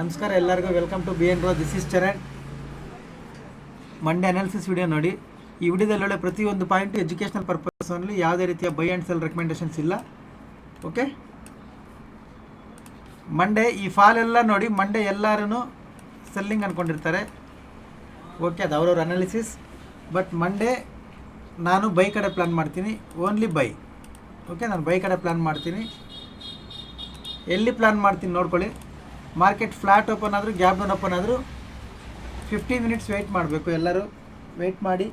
ನಮಸ್ಕಾರ, ಎಲ್ಲರಿಗೂ welcome to B N row this is Charan Monday analysis video ನೋಡಿ. ಈ ವಿಡಿಯೋದಲ್ಲಿ ಒಳ್ಳೆ ಪ್ರತಿಯೊಂದು ಪಾಯಿಂಟು ಎಜುಕೇಷನಲ್ ಪರ್ಪಸ್ ಓನ್ಲಿ ಯಾವುದೇ ರೀತಿಯ ಬೈ ಆ್ಯಂಡ್ ಸೆಲ್ ರೆಕಮೆಂಡೇಷನ್ಸ್ ಇಲ್ಲ. ಓಕೆ ಮಂಡೇ ಈ ಫಾಲ್ ಎಲ್ಲ ನೋಡಿ ಮಂಡೇ ಎಲ್ಲರೂ ಸೆಲ್ಲಿಂಗ್ ಅಂದ್ಕೊಂಡಿರ್ತಾರೆ ಓಕೆ ಅದು ಅವ್ರವ್ರ ಅನಾಲಿಸಿಸ್ ಬಟ್ ಮಂಡೇ ನಾನು ಬೈ ಕಡೆ ಪ್ಲ್ಯಾನ್ ಮಾಡ್ತೀನಿ. ಓನ್ಲಿ ಬೈ ಓಕೆ ನಾನು ಬೈ ಕಡೆ ಪ್ಲ್ಯಾನ್ ಮಾಡ್ತೀನಿ. ಎಲ್ಲಿ ಪ್ಲ್ಯಾನ್ ಮಾಡ್ತೀನಿ ನೋಡ್ಕೊಳ್ಳಿ. ಮಾರ್ಕೆಟ್ ಫ್ಲಾಟ್ ಓಪನ್ ಆದರೂ ಗ್ಯಾಪ್ ಡೌನ್ ಓಪನ್ ಆದರೂ ಫಿಫ್ಟೀನ್ ಮಿನಿಟ್ಸ್ ವೆಯ್ಟ್ ಮಾಡಬೇಕು ಎಲ್ಲರೂ. ವೆಯ್ಟ್ ಮಾಡಿ.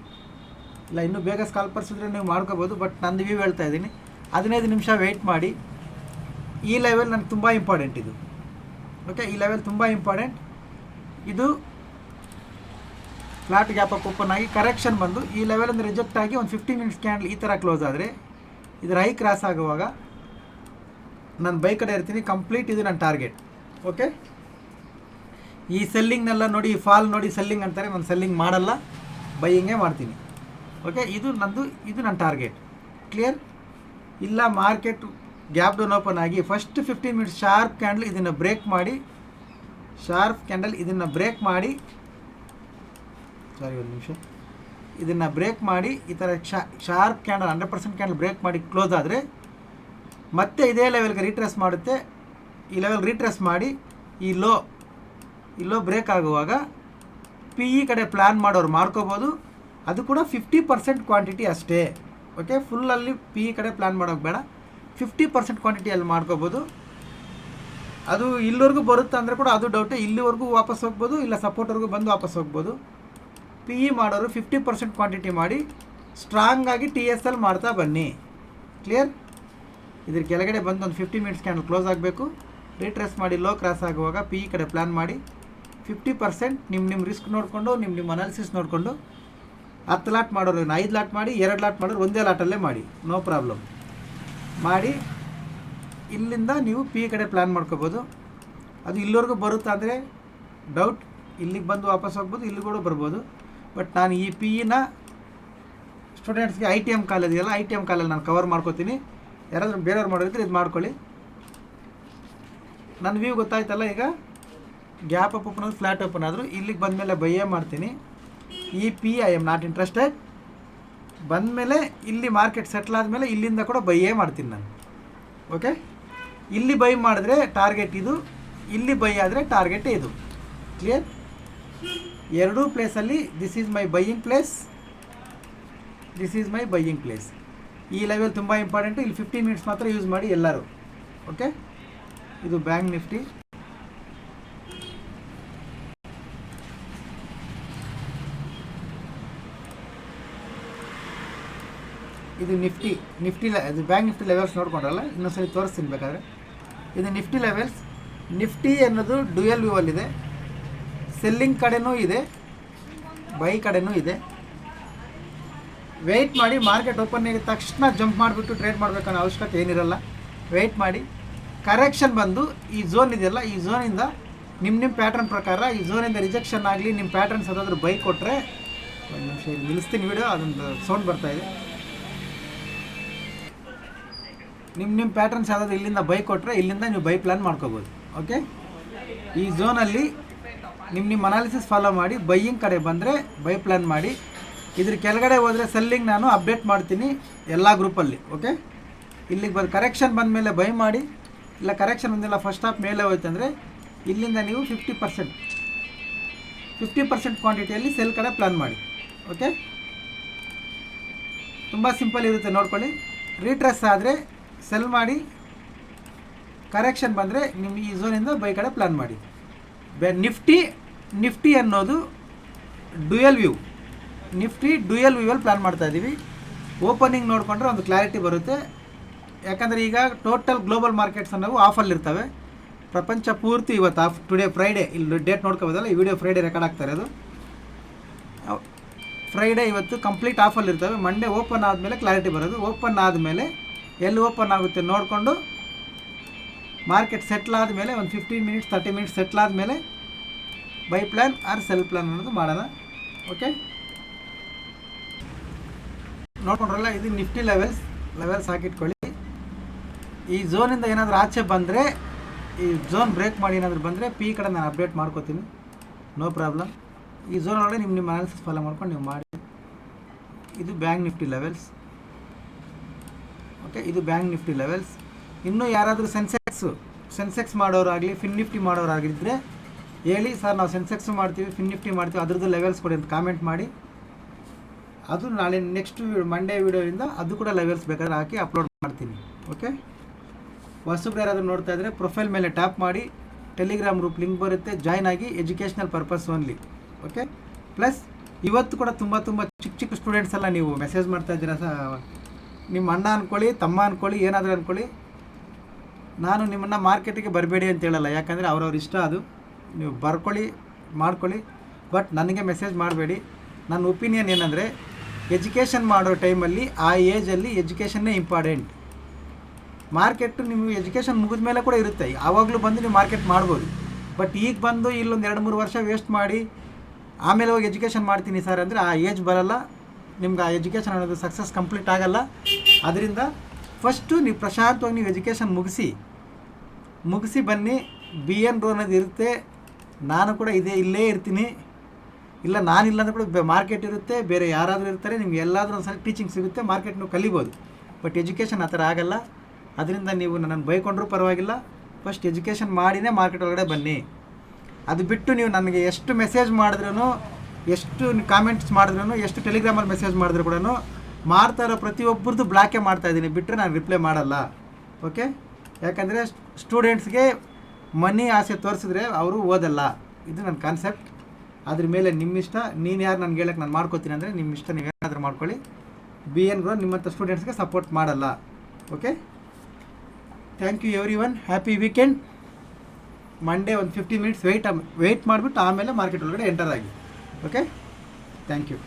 ಇಲ್ಲ, ಇನ್ನೂ ಬೇಗ ಸ್ಕಾಲ್ಪರ್ಸ್ ಪರ್ಸಿದ್ರೆ ನೀವು ಮಾಡ್ಕೋಬೋದು ಬಟ್ ನಂದು ವ್ಯೂ ಹೇಳ್ತಾ ಇದ್ದೀನಿ. ಹದಿನೈದು ನಿಮಿಷ ವೆಯ್ಟ್ ಮಾಡಿ. ಈ ಲೆವೆಲ್ ನನಗೆ ತುಂಬ ಇಂಪಾರ್ಟೆಂಟ್ ಇದು. ಓಕೆ ಈ ಲೆವೆಲ್ ತುಂಬ ಇಂಪಾರ್ಟೆಂಟ್ ಇದು ಫ್ಲಾಟ್ ಗ್ಯಾಪ್ ಅಪ್ ಓಪನ್ ಆಗಿ ಕರೆಕ್ಷನ್ ಬಂದು, ಈ ಲೆವೆಲಿಂದ ರಿಜೆಕ್ಟ್ ಆಗಿ ಒಂದು ಫಿಫ್ಟೀನ್ ಮಿನಿಟ್ಸ್ ಕ್ಯಾಂಡಲ್ ಈ ಥರ ಕ್ಲೋಸ್ ಆದರೆ, ಇದು ರೈ ಕ್ರಾಸ್ ಆಗುವಾಗ, ನಾನು ಬೈಕ್ ಕಡೆ ಇರ್ತೀನಿ ಕಂಪ್ಲೀಟ್ ಇದು ನನ್ನ ಟಾರ್ಗೆಟ್ ಓಕೆ ಈ ಸೆಲ್ಲಿಂಗ್ನೆಲ್ಲ ನೋಡಿ ಫಾಲ್ ನೋಡಿ ಸೆಲ್ಲಿಂಗ್ ಅಂತಾರೆ, ನಾನು ಸೆಲ್ಲಿಂಗ್ ಮಾಡಲ್ಲ ಬೈಯಿಂಗೇ ಮಾಡ್ತೀನಿ. ಓಕೆ ಇದು ನಂದು, ಇದು ನನ್ನ ಟಾರ್ಗೆಟ್ ಕ್ಲಿಯರ್ ಇಲ್ಲ ಮಾರ್ಕೆಟ್ ಗ್ಯಾಪ್ ಡೌನ್ ಓಪನ್ ಆಗಿ first fifteen minutes sharp candle ಇದನ್ನು ಬ್ರೇಕ್ ಮಾಡಿ ಶಾರ್ಪ್ ಕ್ಯಾಂಡಲ್ ಇದನ್ನು ಬ್ರೇಕ್ ಮಾಡಿ ಸಾರಿ ಒಂದು ನಿಮಿಷ. ಇದನ್ನು ಬ್ರೇಕ್ ಮಾಡಿ, ಈ ಥರ sharp candle hundred percent candle break ಮಾಡಿ ಕ್ಲೋಸ್ ಆದರೆ ಮತ್ತೆ ಇದೇ ಲೆವೆಲ್ಗೆ ರೀಟ್ರೆಸ್ ಮಾಡುತ್ತೆ. ಈ ಲೆವೆಲ್ ರೀಟ್ರೆಸ್ ಮಾಡಿ ಈ ಲೋ ಈ ಲೋ ಬ್ರೇಕ್ ಆಗುವಾಗ ಪಿ ಇ ಕಡೆ ಪ್ಲ್ಯಾನ್ ಮಾಡೋರು ಮಾಡ್ಕೋಬೋದು. ಅದು ಕೂಡ ಫಿಫ್ಟಿ ಪರ್ಸೆಂಟ್ ಕ್ವಾಂಟಿಟಿ ಅಷ್ಟೇ. ಓಕೆ ಫುಲ್ಲಲ್ಲಿ ಪಿ ಇ ಕಡೆ ಪ್ಲ್ಯಾನ್ ಮಾಡೋಕೆ ಬೇಡ. ಫಿಫ್ಟಿ ಪರ್ಸೆಂಟ್ ಕ್ವಾಂಟಿಟಿಯಲ್ಲಿ ಮಾಡ್ಕೋಬೋದು. ಅದು ಇಲ್ಲಿವರೆಗೂ ಬರುತ್ತೆ ಅಂದರೆ ಕೂಡ ಅದು ಡೌಟೇ ಇಲ್ಲಿವರೆಗೂ ವಾಪಸ್ ಹೋಗ್ಬೋದು, ಇಲ್ಲ ಸಪೋರ್ಟ್ವರೆಗೂ ಬಂದು ವಾಪಸ್ ಹೋಗ್ಬೋದು. ಪಿ ಇ ಮಾಡೋರು ಫಿಫ್ಟಿ ಪರ್ಸೆಂಟ್ ಕ್ವಾಂಟಿಟಿ ಮಾಡಿ ಸ್ಟ್ರಾಂಗ್ ಆಗಿ ಟಿ ಎಸ್ ಎಲ್ ಮಾಡ್ತಾ ಬನ್ನಿ. ಕ್ಲಿಯರ್ ಇದ್ರ ಕೆಳಗಡೆ ಬಂದು ಒಂದು ಫಿಫ್ಟಿ ಮಿನಿಟ್ಸ್ ಕ್ಯಾಂಡಲ್ ಕ್ಲೋಸ್ ಆಗಬೇಕು. ರೀಟ್ರೇಸ್ ಮಾಡಿ ಲೋ ಕ್ರಾಸ್ ಆಗುವಾಗ ಪಿ ಇ ಕಡೆ ಪ್ಲ್ಯಾನ್ ಮಾಡಿ ಫಿಫ್ಟಿ ಪರ್ಸೆಂಟ್ ನಿಮ್ಮ ನಿಮ್ಮ ರಿಸ್ಕ್ ನೋಡಿಕೊಂಡು ನಿಮ್ಮ ನಿಮ್ಮ ಅನಾಲಿಸಿಸ್ ನೋಡಿಕೊಂಡು ಹತ್ತು ಲಾಟ್ ಮಾಡೋರು ಐದು ಲಾಟ್ ಮಾಡಿ, ಎರಡು ಲಾಟ್ ಮಾಡೋರು ಒಂದೇ ಲಾಟಲ್ಲೇ ಮಾಡಿ ನೋ ಪ್ರಾಬ್ಲಮ್ ಮಾಡಿ, ಇಲ್ಲಿಂದ ನೀವು ಪಿ ಕಡೆ ಪ್ಲ್ಯಾನ್ ಮಾಡ್ಕೋಬೋದು. ಅದು ಇಲ್ಲಿವರೆಗೂ ಬರುತ್ತಾ ಅಂದರೆ ಡೌಟ್ ಇಲ್ಲಿಗೆ ಬಂದು ವಾಪಸ್ ಹೋಗ್ಬೋದು ಇಲ್ಲಿ ಕೂಡ ಬರ್ಬೋದು. ಬಟ್ ನಾನು ಈ ಪಿ ಇನ ಸ್ಟೂಡೆಂಟ್ಸ್ಗೆ ಐ ಟಿ ಎಂ ಕಾಲೇಜ್ ಇದೆಯಲ್ಲ ಐ ಟಿ ಎಂ ಕಾಲಲ್ಲಿ ನಾನು ಕವರ್ ಮಾಡ್ಕೋತೀನಿ. ಯಾರಾದರೂ ಬೇರೆಯವ್ರು ಮಾಡೋದಿದ್ರೆ ಇದು ಮಾಡ್ಕೊಳ್ಳಿ. ನನ್ನ ವ್ಯೂ ಗೊತ್ತಾಯ್ತಲ್ಲ ಈಗ? ಗ್ಯಾಪ್ ಅಪ್ ಓಪನ್ ಆದರೂ ಫ್ಲ್ಯಾಟ್ ಓಪನ್ ಆದರೂ, ಇಲ್ಲಿಗೆ ಬಂದಮೇಲೆ ಎ ಮಾಡ್ತೀನಿ. ಈ P I'm not interested ಬಂದಮೇಲೆ ಇಲ್ಲಿ ಮಾರ್ಕೆಟ್ ಸೆಟ್ಲ್ ಆದಮೇಲೆ ಇಲ್ಲಿಂದ ಕೂಡ ಬೈಯೇ ಮಾಡ್ತೀನಿ ನಾನು. ಓಕೆ ಇಲ್ಲಿ ಬೈ ಮಾಡಿದ್ರೆ ಟಾರ್ಗೆಟ್ ಇದು, ಇಲ್ಲಿ ಬೈ ಆದರೆ ಟಾರ್ಗೆಟ್ ಇದು. ಕ್ಲಿಯರ್ ಎರಡೂ ಪ್ಲೇಸಲ್ಲಿ this is my buying place this is my buying place ಈ ಲೆವೆಲ್ ತುಂಬ ಇಂಪಾರ್ಟೆಂಟು ಇಲ್ಲಿ ಫಿಫ್ಟೀನ್ ಮಿನಿಟ್ಸ್ ಮಾತ್ರ ಯೂಸ್ ಮಾಡಿ ಎಲ್ಲರೂ. ಓಕೆ ಇದು ಬ್ಯಾಂಕ್ ನಿಫ್ಟಿ. ಇದು ನಿಫ್ಟಿ ನಿಫ್ಟಿ ಇದು ಬ್ಯಾಂಕ್ ನಿಫ್ಟಿ ಲೆವೆಲ್ಸ್ ನೋಡ್ಕೊಂಡ್ರಲ್ಲ ಇನ್ನೊಂದ್ಸರಿ ತೋರಿಸ್ತೀನಿ ಬೇಕಾದ್ರೆ. ಇದು ನಿಫ್ಟಿ ಲೆವೆಲ್ಸ್, ನಿಫ್ಟಿ ಅನ್ನೋದು ಡ್ಯುಯಲ್ ವ್ಯೂ ಅಲ್ಲಿದೆ ಸೆಲ್ಲಿಂಗ್ ಕಡೆನೂ ಇದೆ, ಬೈ ಕಡೆನೂ ಇದೆ. ವೆಯ್ಟ್ ಮಾಡಿ ಮಾರ್ಕೆಟ್ ಓಪನ್ ಆಗಿದ ತಕ್ಷಣ ಜಂಪ್ ಮಾಡಿಬಿಟ್ಟು ಟ್ರೇಡ್ ಮಾಡಬೇಕನ್ನೋ ಅವಶ್ಯಕತೆ ಏನಿರಲ್ಲ. ವೆಯ್ಟ್ ಮಾಡಿ. ಕರೆಕ್ಷನ್ ಬಂದು ಈ ಝೋನ್ ಇದೆಯಲ್ಲ, ಈ ಝೋನಿಂದ ನಿಮ್ಮ ನಿಮ್ಮ ಪ್ಯಾಟ್ರನ್ ಪ್ರಕಾರ ಈ ಝೋನಿಂದ ರಿಜೆಕ್ಷನ್ ಆಗಲಿ ನಿಮ್ಮ ಪ್ಯಾಟ್ರನ್ಸ್ ಯಾವುದಾದ್ರೂ ಬೈಕ್ ಕೊಟ್ಟರೆ ಒಂದು ನಿಮಿಷ ಇಲ್ಲಿ ನಿಲ್ಲಿಸ್ತೀನಿ ವಿಡಿಯೋ ಅದೊಂದು ಸೌಂಡ್ ಬರ್ತಾ ಇದೆ. ನಿಮ್ಮ ನಿಮ್ಮ ಪ್ಯಾಟ್ರನ್ಸ್ ಯಾವುದಾದ್ರು ಇಲ್ಲಿಂದ ಬೈಕ್ ಕೊಟ್ಟರೆ ಇಲ್ಲಿಂದ ನೀವು ಬೈ ಪ್ಲ್ಯಾನ್ ಮಾಡ್ಕೋಬೋದು ಓಕೆ ಈ ಝೋನಲ್ಲಿ ನಿಮ್ಮ ನಿಮ್ಮ ಅನಾಲಿಸಿಸ್ ಫಾಲೋ ಮಾಡಿ ಬೈಯಿಂಗ್ ಕಡೆ ಬಂದರೆ ಬೈ ಪ್ಲ್ಯಾನ್ ಮಾಡಿ. ಇದ್ರ ಕೆಳಗಡೆ ಹೋದರೆ ಸೆಲ್ಲಿಂಗ್ ನಾನು ಅಪ್ಡೇಟ್ ಮಾಡ್ತೀನಿ ಎಲ್ಲ ಗ್ರೂಪಲ್ಲಿ ಓಕೆ ಇಲ್ಲಿಗೆ ಬಂದು ಕರೆಕ್ಷನ್ ಬಂದ ಮೇಲೆ ಬೈ ಮಾಡಿ. ಇಲ್ಲ ಕರೆಕ್ಷನ್ ಒಂದಿಲ್ಲ ಫಸ್ಟ್ ಹಾಫ್ ಮೇಲೆ ಹೋಯ್ತು ಅಂದರೆ ಇಲ್ಲಿಂದ ನೀವು ಫಿಫ್ಟಿ ಪರ್ಸೆಂಟ್ ಫಿಫ್ಟಿ ಪರ್ಸೆಂಟ್ ಕ್ವಾಂಟಿಟಿಯಲ್ಲಿ ಸೆಲ್ ಕಡೆ ಪ್ಲ್ಯಾನ್ ಮಾಡಿ ಓಕೆ ತುಂಬ ಸಿಂಪಲ್ ಇರುತ್ತೆ, ನೋಡ್ಕೊಳ್ಳಿ. ರೀಟ್ರೆಸ್ ಆದರೆ ಸೆಲ್ ಮಾಡಿ ಕರೆಕ್ಷನ್ ಬಂದರೆ ನಿಮ್ಮ ಈ ಝೋನಿಂದ ಬೈ ಕಡೆ ಪ್ಲ್ಯಾನ್ ಮಾಡಿ. ಬೆ ನಿಫ್ಟಿ ನಿಫ್ಟಿ ಅನ್ನೋದು ಡ್ಯುಯಲ್ ವ್ಯೂ ನಿಫ್ಟಿ ಡ್ಯುಯಲ್ ವ್ಯೂವಲ್ಲಿ ಪ್ಲ್ಯಾನ್ ಮಾಡ್ತಾ ಇದ್ದೀವಿ ಓಪನಿಂಗ್ ನೋಡಿಕೊಂಡ್ರೆ ಒಂದು ಕ್ಲಾರಿಟಿ ಬರುತ್ತೆ. ಯಾಕಂದರೆ ಈಗ ಟೋಟಲ್ ಗ್ಲೋಬಲ್ ಮಾರ್ಕೆಟ್ಸ್ ಅನ್ನೋವು ಆಫಲ್ಲಿರ್ತವೆ ಪ್ರಪಂಚ ಪೂರ್ತಿ ಇವತ್ತು ಆಫ್ ಟುಡೇ ಫ್ರೈಡೇ ಇಲ್ಲಿ ಡೇಟ್ ನೋಡ್ಕೋಬೋದಲ್ಲ, ಈ ವಿಡಿಯೋ ಫ್ರೈಡೇ ರೆಕಾರ್ಡ್ ಆಗ್ತಾರೆ ಅದು. ಫ್ರೈಡೇ ಇವತ್ತು ಕಂಪ್ಲೀಟ್ ಆಫಲ್ಲಿರ್ತವೆ ಮಂಡೇ ಓಪನ್ ಆದಮೇಲೆ ಕ್ಲಾರಿಟಿ ಬರೋದು. ಓಪನ್ ಆದಮೇಲೆ ಎಲ್ಲಿ ಓಪನ್ ಆಗುತ್ತೆ ನೋಡಿಕೊಂಡು ಮಾರ್ಕೆಟ್ ಸೆಟ್ಲ್ ಆದಮೇಲೆ ಒಂದು fifteen minutes thirty minutes settle ಆದಮೇಲೆ buy plan or sell plan ಅನ್ನೋದು ಮಾಡೋಣ. ಓಕೆ ನೋಡ್ಕೊಂಡ್ರಲ್ಲ, ಇದು ನಿಫ್ಟಿ ಲೆವೆಲ್ಸ್ ಲೆವೆಲ್ಸ್ ಹಾಕಿಟ್ಕೊಳ್ಳಿ. ಈ ಝೋನಿಂದ ಏನಾದರೂ ಆಚೆ ಬಂದರೆ, ಈ ಝೋನ್ ಬ್ರೇಕ್ ಮಾಡಿ ಏನಾದರೂ ಬಂದರೆ ಪಿ ಕಡೆ ನಾನು ಅಪ್ಡೇಟ್ ಮಾಡ್ಕೋತೀನಿ. ನೋ ಪ್ರಾಬ್ಲಮ್ ಈ ಝೋನ್ ಒಳಗಡೆ ನಿಮ್ಮ ನಿಮ್ಮ ಅನಾಲಿಸಿಸ್ ಫಾಲೋ ಮಾಡ್ಕೊಂಡು ನೀವು ಮಾಡಿ. ಇದು ಬ್ಯಾಂಕ್ ನಿಫ್ಟಿ ಲೆವೆಲ್ಸ್ ಓಕೆ ಇದು ಬ್ಯಾಂಕ್ ನಿಫ್ಟಿ ಲೆವೆಲ್ಸ್ ಇನ್ನೂ ಯಾರಾದರೂ ಸೆನ್ಸೆಕ್ಸು ಸೆನ್ಸೆಕ್ಸ್ ಮಾಡೋರಾಗಲಿ ಫಿನ್ ನಿಫ್ಟಿ ಮಾಡೋರಾಗಿದ್ದರೆ ಹೇಳಿ, ಸರ್, ನಾವು ಸೆನ್ಸೆಕ್ಸ್ ಮಾಡ್ತೀವಿ ಫಿನ್ ನಿಫ್ಟಿ ಮಾಡ್ತೀವಿ, ಅದ್ರದ್ದು ಲೆವೆಲ್ಸ್ ಕೊಡಿ ಅಂತ ಕಾಮೆಂಟ್ ಮಾಡಿ. ಅದು ನಾಳೆ ನೆಕ್ಸ್ಟ್ ಮಂಡೇ ವೀಡಿಯೋಯಿಂದ ಅದು ಕೂಡ ಲೆವೆಲ್ಸ್ ಬೇಕಾದ್ರೆ ಹಾಕಿ ಅಪ್ಲೋಡ್ ಮಾಡ್ತೀನಿ. ಓಕೆ ಹೊಸಬ್ರು ಯಾರಾದರೂ ನೋಡ್ತಾ ಇದ್ದರೆ ಪ್ರೊಫೈಲ್ ಮೇಲೆ ಟ್ಯಾಪ್ ಮಾಡಿ ಟೆಲಿಗ್ರಾಮ್ ಗ್ರೂಪ್ ಲಿಂಕ್ ಬರುತ್ತೆ. ಜಾಯ್ನ್ ಆಗಿ educational purpose only okay plus ಇವತ್ತು ಕೂಡ ತುಂಬ ತುಂಬ ಚಿಕ್ಕ ಚಿಕ್ಕ ಸ್ಟೂಡೆಂಟ್ಸ್ ಎಲ್ಲ ನೀವು ಮೆಸೇಜ್ ಮಾಡ್ತಾ ಇದ್ದೀರಾ ಸ ನಿಮ್ಮ ಅಣ್ಣ ಅಂದ್ಕೊಳ್ಳಿ ತಮ್ಮ ಅಂದ್ಕೊಳ್ಳಿ ಏನಾದರೂ ಅಂದ್ಕೊಳ್ಳಿ ನಾನು ನಿಮ್ಮನ್ನು ಮಾರ್ಕೆಟಿಗೆ ಬರಬೇಡಿ ಅಂತ ಹೇಳಲ್ಲ. ಯಾಕಂದರೆ ಅವ್ರವ್ರ ಇಷ್ಟ ಅದು. ನೀವು ಬರ್ಕೊಳ್ಳಿ, ಮಾಡ್ಕೊಳ್ಳಿ. ಬಟ್ ನನಗೆ ಮೆಸೇಜ್ ಮಾಡಬೇಡಿ. ನನ್ನ ಒಪಿನಿಯನ್ ಏನಂದರೆ ಎಜುಕೇಷನ್ ಮಾಡೋ ಟೈಮಲ್ಲಿ ಆ ಏಜಲ್ಲಿ ಎಜುಕೇಷನ್ನೇ ಇಂಪಾರ್ಟೆಂಟ್ ಮಾರ್ಕೆಟ್ ನೀವು ಎಜುಕೇಷನ್ ಮುಗಿದ ಮೇಲೆ ಕೂಡ ಇರುತ್ತೆ. ಆವಾಗಲೂ ಬಂದು ನೀವು ಮಾರ್ಕೆಟ್ ಮಾಡ್ಬೋದು. ಬಟ್ ಈಗ ಬಂದು ಇಲ್ಲೊಂದು ಎರಡು ಮೂರು ವರ್ಷ ವೇಸ್ಟ್ ಮಾಡಿ, ಆಮೇಲೆ ಹೋಗಿ ಎಜುಕೇಷನ್ ಮಾಡ್ತೀನಿ ಸರ್ ಅಂದರೆ ಆ ಏಜ್ ಬರಲ್ಲ. ನಿಮ್ಗೆ ಆ ಎಜುಕೇಷನ್ ಅನ್ನೋದು ಸಕ್ಸಸ್ ಕಂಪ್ಲೀಟ್ ಆಗಲ್ಲ. ಅದರಿಂದ ಫಸ್ಟು ನೀವು ಪ್ರಶಾಂತವಾಗಿ ನೀವು ಎಜುಕೇಷನ್ ಮುಗಿಸಿ ಮುಗಿಸಿ ಬನ್ನಿ. ಬಿ ಎನ್ ರೋ ಅನ್ನೋದು ಇರುತ್ತೆ. ನಾನು ಕೂಡ ಇದೇ ಇಲ್ಲೇ ಇರ್ತೀನಿ. ಇಲ್ಲ ನಾನಿಲ್ಲ ಅಂದ್ರೆ ಕೂಡ ಮಾರ್ಕೆಟ್ ಇರುತ್ತೆ. ಬೇರೆ ಯಾರಾದರೂ ಇರ್ತಾರೆ. ನಿಮ್ಗೆ ಎಲ್ಲಾದರೂ ಒಂದು ಸಲ ಟೀಚಿಂಗ್ ಸಿಗುತ್ತೆ. ಮಾರ್ಕೆಟ್ ನೀವು ಕಲಿಬೋದು. ಬಟ್ ಎಜುಕೇಷನ್ ಆ ಥರ ಆಗಲ್ಲ. ಅದರಿಂದ ನೀವು ನನ್ನನ್ನು ಬೈಕೊಂಡ್ರೂ ಪರವಾಗಿಲ್ಲ. ಫಸ್ಟ್ ಎಜುಕೇಷನ್ ಮಾಡಿನೇ ಮಾರ್ಕೆಟ್ ಒಳಗಡೆ ಬನ್ನಿ. ಅದು ಬಿಟ್ಟು ನೀವು ನನಗೆ ಎಷ್ಟು ಮೆಸೇಜ್ ಮಾಡಿದ್ರೂ ಎಷ್ಟು ಕಾಮೆಂಟ್ಸ್ ಮಾಡಿದ್ರೂ ಎಷ್ಟು ಟೆಲಿಗ್ರಾಮಲ್ಲಿ ಮೆಸೇಜ್ ಮಾಡಿದ್ರು ಕೂಡ ಮಾಡ್ತಾ ಇರೋ ಪ್ರತಿಯೊಬ್ಬರದ್ದು ಬ್ಲಾಕೇ ಮಾಡ್ತಾ ಇದ್ದೀನಿ. ಬಿಟ್ಟರೆ ನಾನು ರಿಪ್ಲೈ ಮಾಡಲ್ಲ. ಓಕೆ ಯಾಕಂದರೆ ಸ್ಟೂಡೆಂಟ್ಸ್ಗೆ ಮನಿ ಆಸೆ ತೋರಿಸಿದ್ರೆ ಅವರು ಓದಲ್ಲ. ಇದು ನನ್ನ ಕಾನ್ಸೆಪ್ಟ್ ಅದ್ರ ಮೇಲೆ ನಿಮ್ಮ ಇಷ್ಟ. ನೀನು ಯಾರು ನನಗೆ ಹೇಳಕ್ಕೆ ನಾನು ಮಾಡ್ಕೋತೀನಿ ಅಂದರೆ ನಿಮ್ಮ ಇಷ್ಟ. ನೀವೇನಾದರೂ ಮಾಡ್ಕೊಳ್ಳಿ. ಬಿ ಎನ್ ಗ್ರೋ ನಿಮ್ಮಂಥ ಸ್ಟೂಡೆಂಟ್ಸ್ಗೆ ಸಪೋರ್ಟ್ ಮಾಡಲ್ಲ. Okay thank you everyone happy weekend Monday ಒಂದು ಫಿಫ್ಟಿ ಮಿನಿಟ್ಸ್ ವೆಯ್ಟ್ ವೆಯ್ಟ್ ಮಾಡಿಬಿಟ್ಟು ಆಮೇಲೆ ಮಾರ್ಕೆಟ್ ಒಳಗಡೆ ಎಂಟರ್ ಆಗಿ. Okay thank you